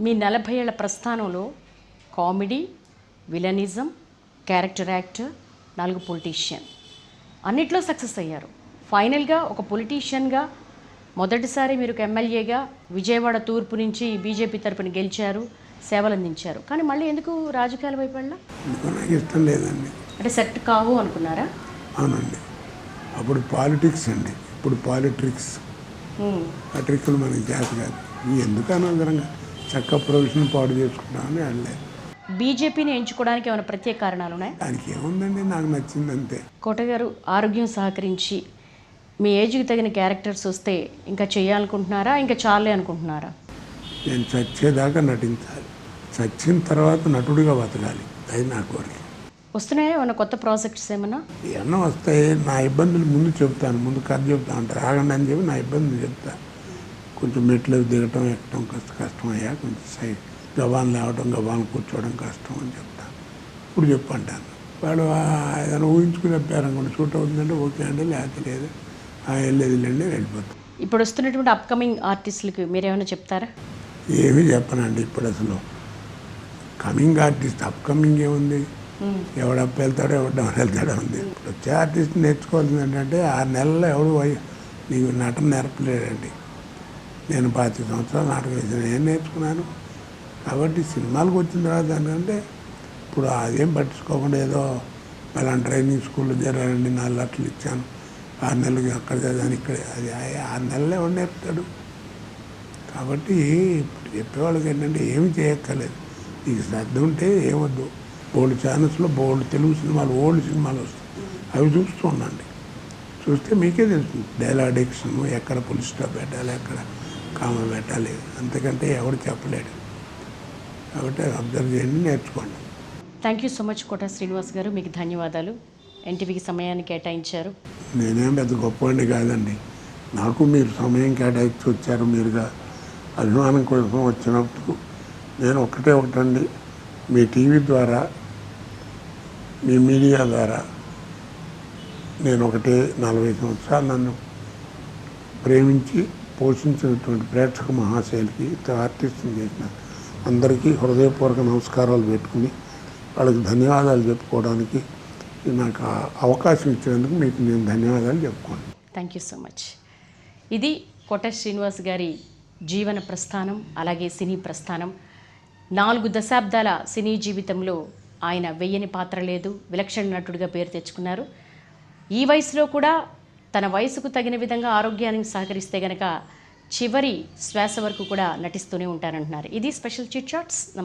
మీ నలభై ఏళ్ళ ప్రస్థానంలో కామెడీ విలనిజం క్యారెక్టర్ యాక్టర్ నాలుగు పొలిటీషియన్. అన్నిట్లో సక్సెస్ అయ్యారు. ఫైనల్గా ఒక పొలిటీషియన్గా మొదటిసారి మీరు ఒక ఎమ్మెల్యేగా విజయవాడ తూర్పు నుంచి బీజేపీ తరపున గెలిచారు సేవలు అందించారు కానీ మళ్ళీ ఎందుకు రాజకీయాల వైపు ఇష్టం లేదండి. అంటే సెట్ కావు అనుకున్నారా? అవునండి. అప్పుడు పాలిటిక్స్ అండి. ఇప్పుడు పాలిట్రిక్స్. ఉమ్. ఆ ట్రిక్కులు మనకి చేత కాదు. ఎందుకు అనవసరంగా? చక్క ప్రొఫెషన్ పాడు చేసుకుంటామని వెళ్ళే బీజేపీని ఎంచుకోవడానికి ఏమైనా ప్రత్యేక కారణాలు ఉన్నాయి? దానికి ఏముందండి? నాకు నచ్చింది అంతే. కోట గారు ఆరోగ్యం సహకరించి మీ ఏజ్కి తగిన క్యారెక్టర్స్ వస్తే ఇంకా చేయాలనుకుంటున్నారా? ఇంకా చాలే అనుకుంటున్నారా? నేను చచ్చేదాకా నటించాలి. చచ్చిన తర్వాత నటుడిగా బతకాలి. అది నా కోరిక. వస్తున్నాయా? ఏమైనా కొత్త ప్రాజెక్ట్స్ ఏమన్నా? ఎన్నో వస్తాయి? నా ఇబ్బందులు ముందు చెప్తాను ముందు కథ చెప్తాను అంటారు. ఆగండి అని చెప్పి నా ఇబ్బందులు చెప్తా కొంచెం మెట్లు దిగటం ఎక్కడం కష్ట కష్టం అయ్యా కొంచెం సైడ్ గబాన్ లేవడం గబాన్ కూర్చోవడం కష్టం అని చెప్తాను ఇప్పుడు చెప్పంటాను. వాడు "ఆ, ఏదైనా ఊహించుకుని చెప్పారనుకోండి షూట్ అవుతుందంటే ఓకే అండి లేకపోతే లేదు. "ఆ, వెళ్ళేది లేండి వెళ్ళిపోతాం. ఇప్పుడు వస్తున్నటువంటి అప్కమింగ్ ఆర్టిస్టులకి మీరేమైనా చెప్తారా? ఏమీ చెప్పనండి ఇప్పుడు అసలు. కమింగ్ ఆర్టిస్ట్ అప్కమింగ్ ఏముంది? ఎవడు అప్ వెళ్తాడో ఎవడు డౌన్ వెళ్తాడో ఉంది. ఇప్పుడు వచ్చే ఆర్టిస్ట్ నేర్చుకోవాల్సింది ఏంటంటే ఆరు నెలల్లో ఎవడు నీకు నటన నేర్పలేడండి. నేను పాతి సంవత్సరాలు నాటకం వేసిన ఏం నేర్చుకున్నాను. కాబట్టి సినిమాలకు వచ్చిన తర్వాత ఏంటంటే ఇప్పుడు అదేం పట్టించుకోకుండా ఏదో మళ్ళీ ట్రైనింగ్ స్కూల్లో చేరాలండి నాలుగు లక్షలు ఇచ్చాను. ఆరు నెలలకి అక్కడ చదివాను ఇక్కడ అది ఆరు నెలలే ఎవడు నేర్పుతాడు. కాబట్టి ఇప్పుడు చెప్పేవాళ్ళకి ఏంటంటే ఏమి చేయక్కర్లేదు. నీకు శ్రద్ధ ఉంటే ఏమొద్దు. బోల్డ్ ఛానల్స్లో బోల్డ్ తెలుగు సినిమాలు ఓల్డ్ సినిమాలు వస్తాయి. అవి చూస్తూ ఉండండి. చూస్తే మీకే తెలుస్తుంది. డైలాగ్ డిక్షన్ ఎక్కడ పులి స్టాప్ పెట్టాలి ఎక్కడ కామ పెట్టాలి. అంతకంటే ఎవడు చెప్పలేడు. కాబట్టి అబ్జర్వ్ చేయండి నేర్చుకోండి. Thank you so much Kota Srinivas గారు. మీకు ధన్యవాదాలు. ఎన్టీవీకి సమయాన్ని కేటాయించారు. నేనేం పెద్ద గొప్పవాడిని కాదండి. నాకు మీరు సమయం కేటాయించి వచ్చారు మీరుగా. అభిమానం కోసం వచ్చినప్పుడు నేను ఒకటే ఒకటండి. మీ టీవీ ద్వారా మీ మీడియా ద్వారా నేను ఒకటే నలభై సంవత్సరాలు నన్ను ప్రేమించి పోషించినటువంటి ప్రేక్షక మహాశైలికి ఆర్టిస్ట్ని చేసిన అందరికీ హృదయపూర్వక నమస్కారాలు పెట్టుకుని వాళ్ళకి ధన్యవాదాలు చెప్పుకోవడానికి నాకు అవకాశం ఇచ్చినందుకు మీకు నేను ధన్యవాదాలు చెప్పుకోండి థ్యాంక్ యూ సో మచ్ ఇది కోట శ్రీనివాస్ గారి జీవన ప్రస్థానం అలాగే సినీ ప్రస్థానం. నాలుగు దశాబ్దాల సినీ జీవితంలో ఆయన వెయ్యని పాత్ర లేదు విలక్షణ నటుడిగా పేరు తెచ్చుకున్నారు. ఈ వయసులో కూడా తన వయసుకు తగిన విధంగా ఆరోగ్యానికి సహకరిస్తే గనక చివరి శ్వాస వరకు కూడా నటిస్తూనే ఉంటారంటున్నారు. ఇది స్పెషల్ చిట్ చాట్స్.